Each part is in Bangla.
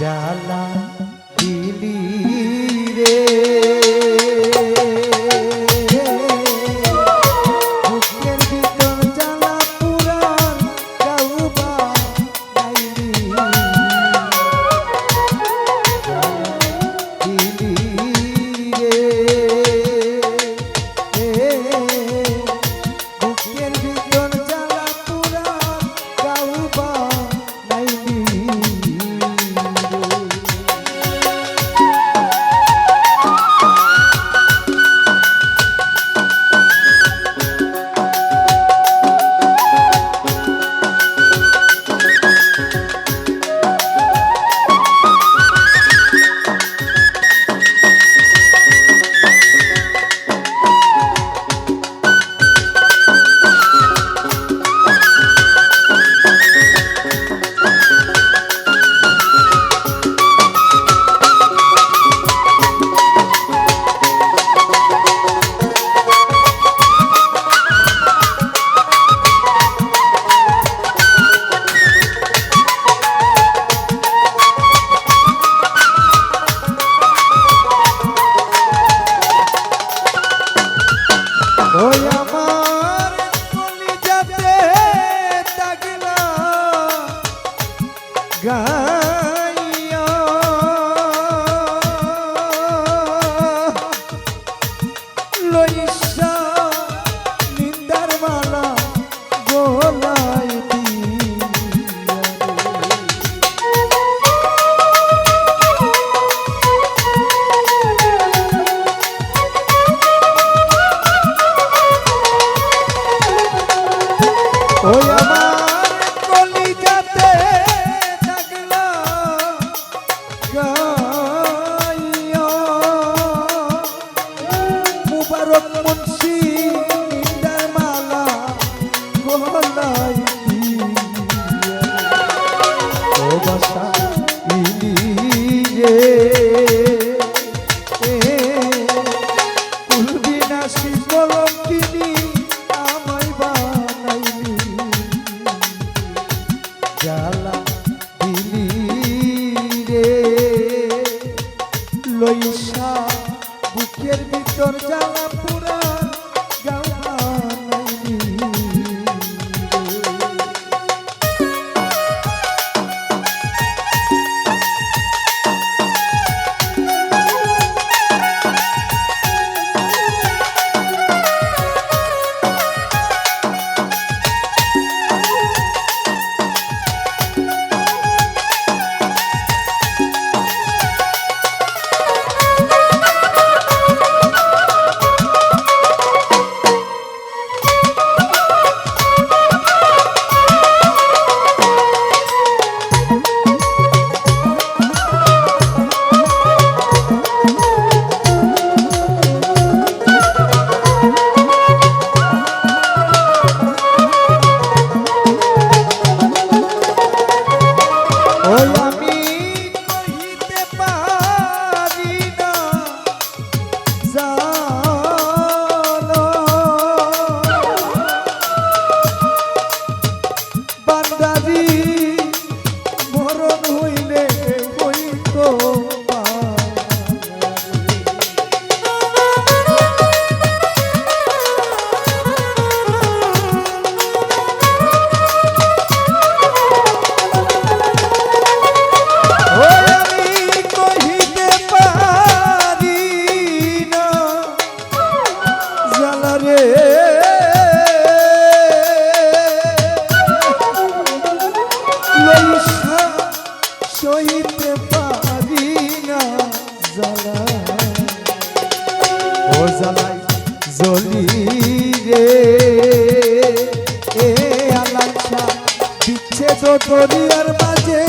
জালা দিলি রে। বৈশা বুকের ভিতর জ্বালা Oh, yeah. বাংলা রে। সইতে পারি না জ্বালা। ও জ্বালাই জলি রে। এ আলাচ্ছা বিচ্ছেদ দরিয়ার মাঝে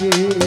गे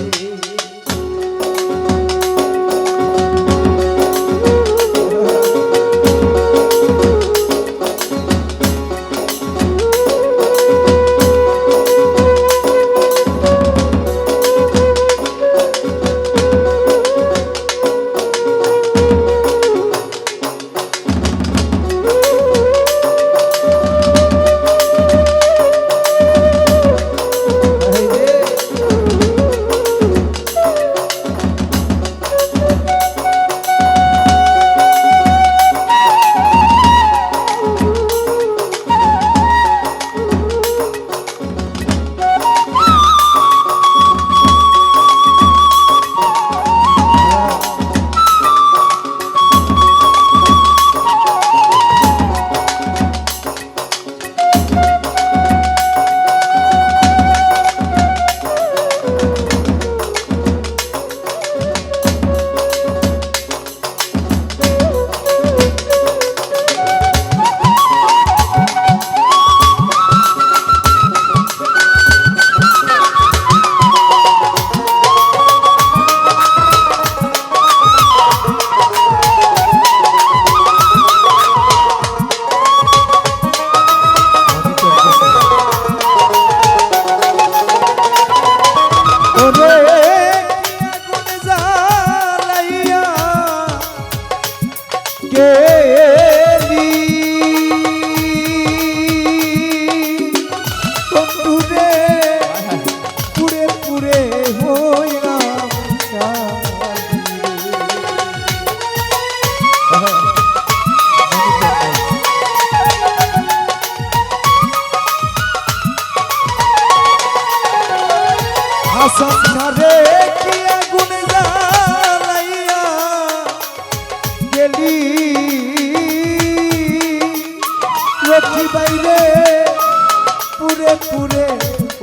que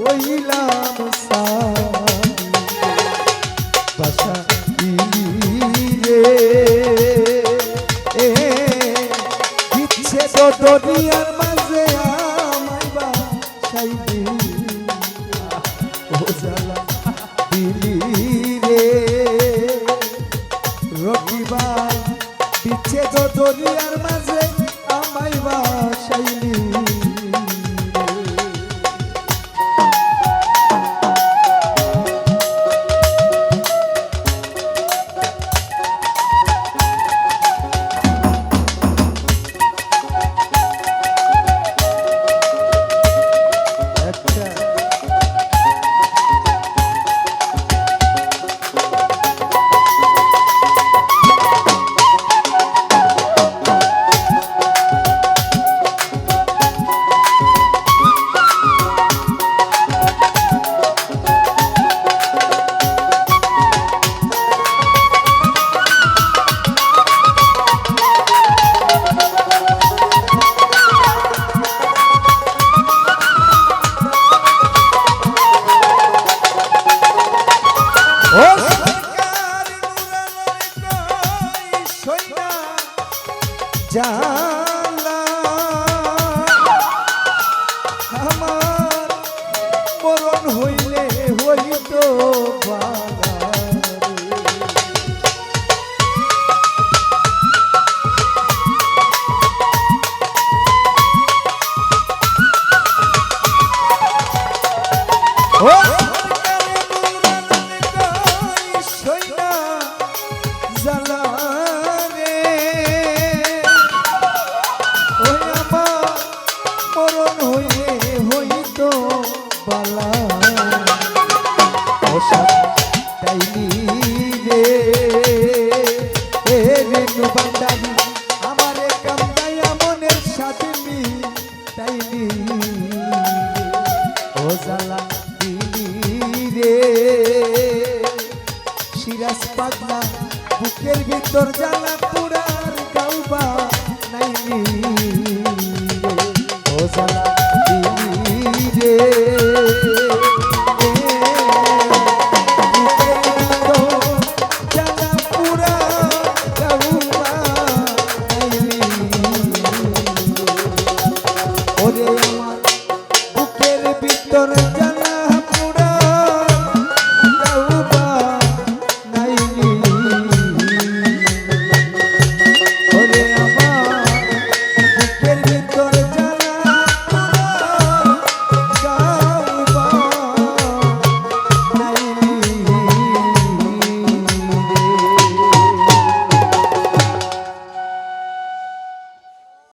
হইলাম বাসা রে। এ দিচ্ছে তো ভিতর জ্বালা